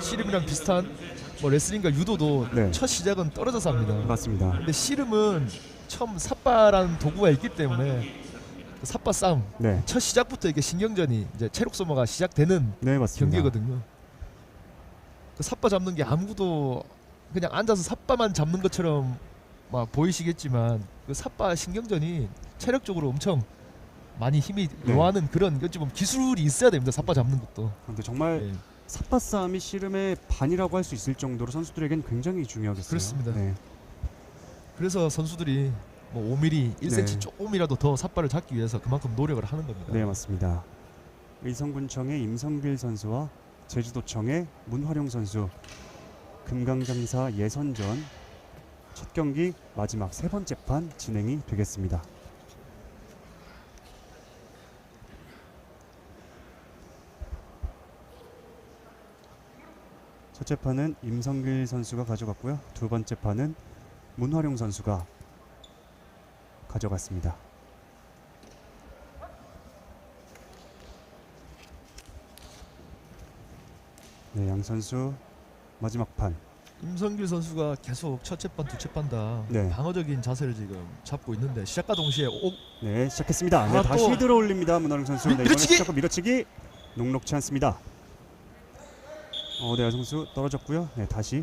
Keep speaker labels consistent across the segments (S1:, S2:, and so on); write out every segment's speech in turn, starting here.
S1: 씨름이랑 비슷한 뭐 레슬링과 유도도
S2: 네.
S1: 첫 시작은 떨어져서 합니다.
S2: 맞습니다.
S1: 근데 씨름은 처음 삿바라는 도구가 있기 때문에 그 삿바 싸움
S2: 네,
S1: 첫 시작부터 이게 신경전이 이제 체력 소모가 시작되는
S2: 네 맞습니다.
S1: 경기거든요. 그 삿바 잡는 게 아무도 그냥 앉아서 삿바만 잡는 것처럼 막 보이시겠지만 그 삿바 신경전이 체력적으로 엄청 많이 힘이
S2: 네.
S1: 요하는 그런 어찌 보면 기술이 있어야 됩니다. 삿바 잡는 것도.
S2: 근데 정말
S1: 예.
S2: 삿바 싸움이 씨름의 반이라고 할 수 있을 정도로 선수들에겐 굉장히 중요하겠어요.
S1: 그렇습니다.
S2: 네,
S1: 그래서 선수들이 뭐 5mm, 1cm
S2: 네.
S1: 조금이라도 더 삿바를 잡기 위해서 그만큼 노력을 하는 겁니다.
S2: 네 맞습니다. 의성군청의 임성길 선수와 제주도청의 문화룡 선수 금강장사 예선전 첫 경기 마지막 세 번째 판 진행이 되겠습니다. 첫째 판은 임성길 선수가 가져갔고요. 두 번째 판은 문화룡 선수가 가져갔습니다. 네, 양 선수 마지막 판.
S1: 임성길 선수가 계속 첫째 판, 두째 판다
S2: 네.
S1: 방어적인 자세를 지금 잡고 있는데 시작과 동시에 오,
S2: 네, 시작했습니다. 네,
S1: 아,
S2: 다시
S1: 또-
S2: 들어 올립니다. 문화룡 선수.
S1: 밀-
S2: 네,
S1: 밀어치기!
S2: 밀어치기 녹록치 않습니다. 어, 네, 양 선수 떨어졌고요. 네, 다시.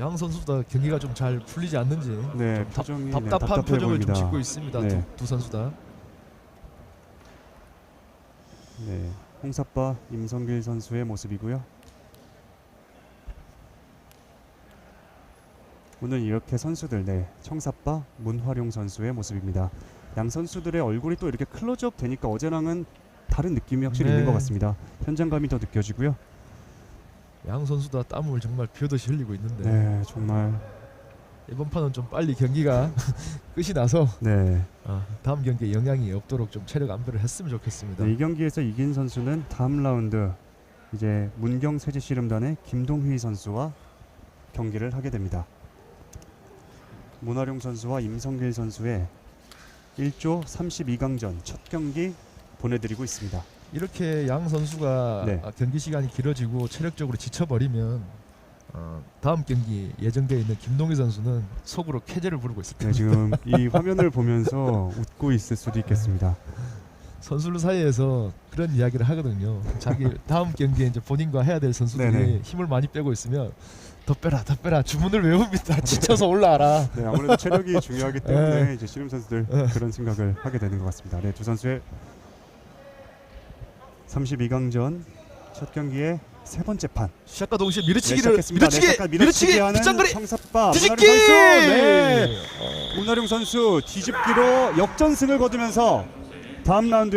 S1: 양 선수 다 경기가 좀 잘 풀리지 않는지
S2: 네,
S1: 좀 답,
S2: 표정이 네,
S1: 답답한
S2: 답답해
S1: 표정을
S2: 보입니다.
S1: 좀 짓고 있습니다.
S2: 네.
S1: 두, 두 선수 다.
S2: 네, 홍사빠 임성길 선수의 모습이고요. 오늘 이렇게 선수들, 네, 청사빠 문화룡 선수의 모습입니다. 양 선수들의 얼굴이 또 이렇게 클로즈업 되니까 어제랑은 다른 느낌이 확실히
S1: 네.
S2: 있는 것 같습니다. 현장감이 더 느껴지고요.
S1: 양 선수 다 땀을 정말 비오듯이 흘리고 있는데
S2: 네, 정말
S1: 이번 판은 좀 빨리 경기가 끝이 나서
S2: 네.
S1: 아, 다음 경기에 영향이 없도록 좀 체력 안배를 했으면 좋겠습니다.
S2: 네, 이 경기에서 이긴 선수는 다음 라운드 이제 문경 세지 씨름단의 김동휘 선수와 경기를 하게 됩니다. 문화룡 선수와 임성길 선수의 1조 32강전 첫 경기 보내드리고 있습니다.
S1: 이렇게 양 선수가
S2: 네.
S1: 아, 경기 시간이 길어지고 체력적으로 지쳐버리면 어, 다음 경기 예정되어 있는 김동희 선수는 속으로 쾌재를 부르고 있을
S2: 네,
S1: 겁니다.
S2: 지금 이 화면을 보면서 웃고 있을 수도 있겠습니다.
S1: 선수들 사이에서 그런 이야기를 하거든요. 자기 다음 경기에 이제 본인과 해야 될 선수들이
S2: 네네.
S1: 힘을 많이 빼고 있으면 더 빼라, 더 빼라 주문을 외웁니다. 지쳐서 올라와라.
S2: 네, 아무래도 체력이 중요하기 때문에
S1: 네.
S2: 이제 씨름 선수들
S1: 네.
S2: 그런 생각을 하게 되는 것 같습니다. 네, 두 선수의 32강전 첫 경기의 세 번째 판
S1: 시작과 동시에
S2: 네,
S1: 밀어치기를. 밀어치기,
S2: 네, 잠깐
S1: 밀어치기,
S2: 밀어치기 하는
S1: 빗장거리,
S2: 청사빠
S1: 뒤집기.
S2: 선수. 네. 선수 뒤집기로 역전승을 거두면서 다음 라운드